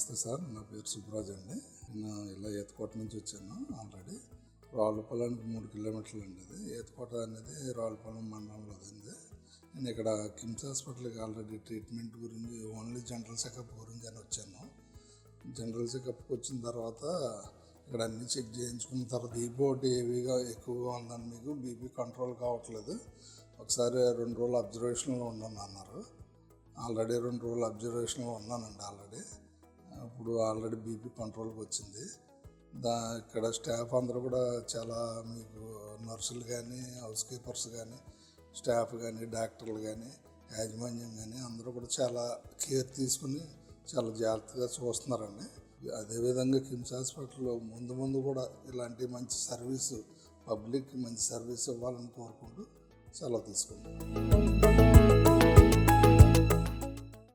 నమస్తే సార్ నా పేరు సుబ్బరాజ్ అండి. నేను ఇలా ఎత్తుకోట నుంచి వచ్చాను ఆల్రెడీ. రావులపాలెంకి మూడు కిలోమీటర్లు అండి ఇది. ఏతకోట అనేది రావులపాలెం మండలంలో ఉంది. నేను ఇక్కడ కిమ్స్ హాస్పిటల్కి ఆల్రెడీ ట్రీట్మెంట్ గురించి ఓన్లీ జనరల్ చెకప్ గురించి అని వచ్చాను. జనరల్ చెకప్కి వచ్చిన తర్వాత ఇక్కడ అన్ని చెక్ చేయించుకున్న తర్వాత బీపీ ఒకటి హెవీగా ఎక్కువగా ఉందని మీకు బీపీ కంట్రోల్ కావట్లేదు. ఒకసారి రెండు రోజులు అబ్జర్వేషన్లో ఉండను అన్నారు. ఆల్రెడీ రెండు రోజులు అబ్జర్వేషన్లో ఉన్నానండి ఆల్రెడీ. ఇప్పుడు ఆల్రెడీ బీపీ కంట్రోల్కి వచ్చింది. దా ఇక్కడ స్టాఫ్ అందరూ కూడా చాలా మీకు నర్సులు కానీ హౌస్ కీపర్స్ కానీ స్టాఫ్ కానీ డాక్టర్లు కానీ యాజమాన్యం కానీ అందరూ కూడా చాలా కేర్ తీసుకుని చాలా జాగ్రత్తగా చూస్తున్నారండి. అదేవిధంగా కిమ్స్ హాస్పిటల్లో ముందు ముందు కూడా ఇలాంటి మంచి సర్వీసు పబ్లిక్కి మంచి సర్వీస్ ఇవ్వాలని కోరుకుంటూ సెలవు తీసుకుంటాం